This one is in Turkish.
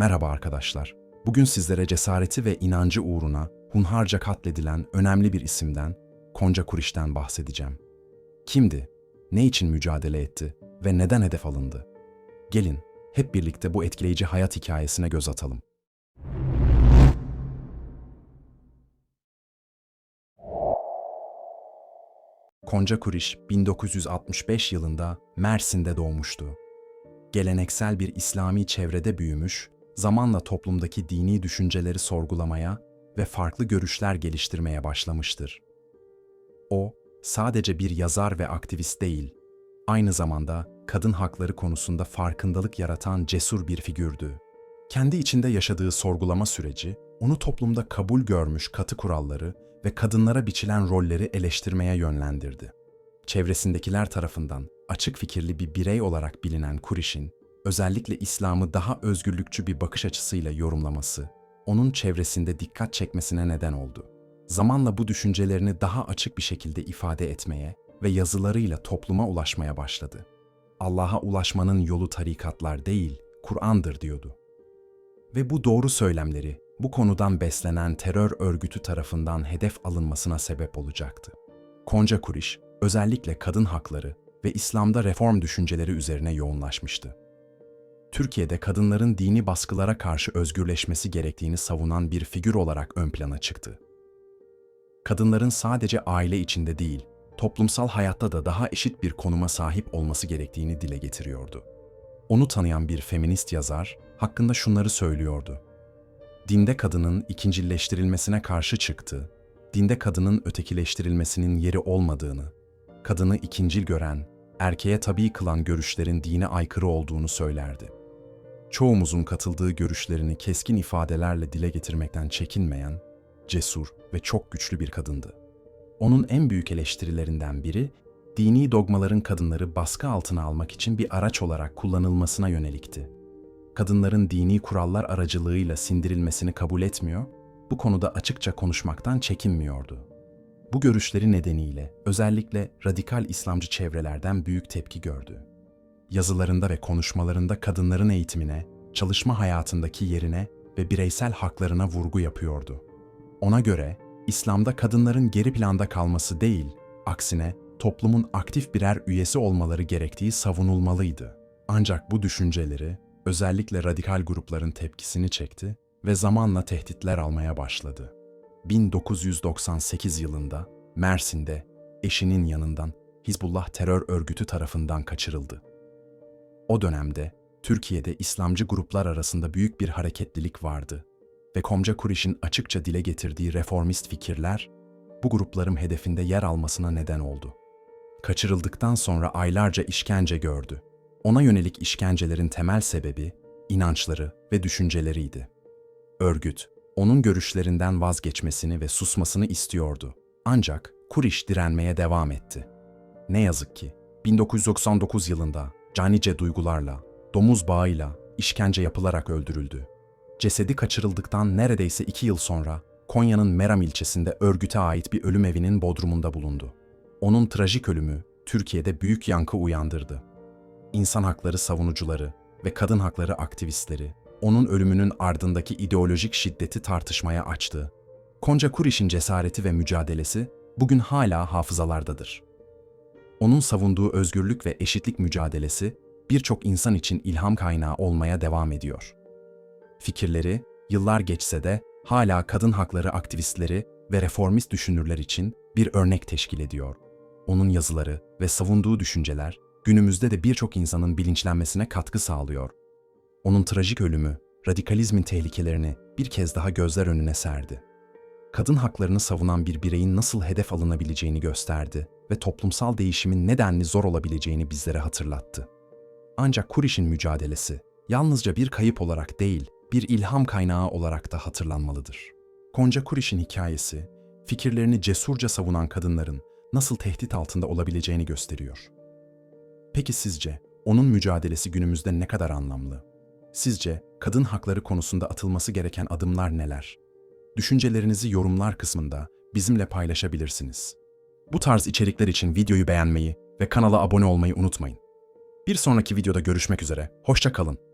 Merhaba arkadaşlar. Bugün sizlere cesareti ve inancı uğruna hunharca katledilen önemli bir isimden, Konca Kuriş'ten bahsedeceğim. Kimdi? Ne için mücadele etti ve neden hedef alındı? Gelin hep birlikte bu etkileyici hayat hikayesine göz atalım. Konca Kuriş 1965 yılında Mersin'de doğmuştu. Geleneksel bir İslami çevrede büyümüş, zamanla toplumdaki dini düşünceleri sorgulamaya ve farklı görüşler geliştirmeye başlamıştır. O, sadece bir yazar ve aktivist değil, aynı zamanda kadın hakları konusunda farkındalık yaratan cesur bir figürdü. Kendi içinde yaşadığı sorgulama süreci, onu toplumda kabul görmüş katı kuralları ve kadınlara biçilen rolleri eleştirmeye yönlendirdi. Çevresindekiler tarafından açık fikirli bir birey olarak bilinen Kuriş'in, özellikle İslam'ı daha özgürlükçü bir bakış açısıyla yorumlaması, onun çevresinde dikkat çekmesine neden oldu. Zamanla bu düşüncelerini daha açık bir şekilde ifade etmeye ve yazılarıyla topluma ulaşmaya başladı. Allah'a ulaşmanın yolu tarikatlar değil, Kur'an'dır diyordu. Ve bu doğru söylemleri bu konudan beslenen terör örgütü tarafından hedef alınmasına sebep olacaktı. Konca Kuriş, özellikle kadın hakları ve İslam'da reform düşünceleri üzerine yoğunlaşmıştı. Türkiye'de kadınların dini baskılara karşı özgürleşmesi gerektiğini savunan bir figür olarak ön plana çıktı. Kadınların sadece aile içinde değil, toplumsal hayatta da daha eşit bir konuma sahip olması gerektiğini dile getiriyordu. Onu tanıyan bir feminist yazar hakkında şunları söylüyordu. Dinde kadının ikincilleştirilmesine karşı çıktı, dinde kadının ötekileştirilmesinin yeri olmadığını, kadını ikincil gören, erkeğe tabi kılan görüşlerin dine aykırı olduğunu söylerdi. Çoğumuzun katıldığı görüşlerini keskin ifadelerle dile getirmekten çekinmeyen, cesur ve çok güçlü bir kadındı. Onun en büyük eleştirilerinden biri, dini dogmaların kadınları baskı altına almak için bir araç olarak kullanılmasına yönelikti. Kadınların dini kurallar aracılığıyla sindirilmesini kabul etmiyor, bu konuda açıkça konuşmaktan çekinmiyordu. Bu görüşleri nedeniyle özellikle radikal İslamcı çevrelerden büyük tepki gördü. Yazılarında ve konuşmalarında kadınların eğitimine, çalışma hayatındaki yerine ve bireysel haklarına vurgu yapıyordu. Ona göre İslam'da kadınların geri planda kalması değil, aksine toplumun aktif birer üyesi olmaları gerektiği savunulmalıydı. Ancak bu düşünceleri özellikle radikal grupların tepkisini çekti ve zamanla tehditler almaya başladı. 1998 yılında Mersin'de eşinin yanından Hizbullah terör örgütü tarafından kaçırıldı. O dönemde Türkiye'de İslamcı gruplar arasında büyük bir hareketlilik vardı ve Komca Kuriş'in açıkça dile getirdiği reformist fikirler bu grupların hedefinde yer almasına neden oldu. Kaçırıldıktan sonra aylarca işkence gördü. Ona yönelik işkencelerin temel sebebi inançları ve düşünceleriydi. Örgüt, onun görüşlerinden vazgeçmesini ve susmasını istiyordu. Ancak Kuriş direnmeye devam etti. Ne yazık ki 1999 yılında canice duygularla, domuz bağıyla işkence yapılarak öldürüldü. Cesedi kaçırıldıktan neredeyse iki yıl sonra Konya'nın Meram ilçesinde örgüte ait bir ölüm evinin bodrumunda bulundu. Onun trajik ölümü Türkiye'de büyük yankı uyandırdı. İnsan hakları savunucuları ve kadın hakları aktivistleri onun ölümünün ardındaki ideolojik şiddeti tartışmaya açtı. Konca Kuriş'in cesareti ve mücadelesi bugün hala hafızalardadır. Onun savunduğu özgürlük ve eşitlik mücadelesi birçok insan için ilham kaynağı olmaya devam ediyor. Fikirleri yıllar geçse de hala kadın hakları aktivistleri ve reformist düşünürler için bir örnek teşkil ediyor. Onun yazıları ve savunduğu düşünceler günümüzde de birçok insanın bilinçlenmesine katkı sağlıyor. Onun trajik ölümü, radikalizmin tehlikelerini bir kez daha gözler önüne serdi. Kadın haklarını savunan bir bireyin nasıl hedef alınabileceğini gösterdi ve toplumsal değişimin nedenli zor olabileceğini bizlere hatırlattı. Ancak Kuriş'in mücadelesi yalnızca bir kayıp olarak değil, bir ilham kaynağı olarak da hatırlanmalıdır. Konca Kuriş'in hikayesi, fikirlerini cesurca savunan kadınların nasıl tehdit altında olabileceğini gösteriyor. Peki sizce onun mücadelesi günümüzde ne kadar anlamlı? Sizce kadın hakları konusunda atılması gereken adımlar neler? Düşüncelerinizi yorumlar kısmında bizimle paylaşabilirsiniz. Bu tarz içerikler için videoyu beğenmeyi ve kanala abone olmayı unutmayın. Bir sonraki videoda görüşmek üzere. Hoşça kalın.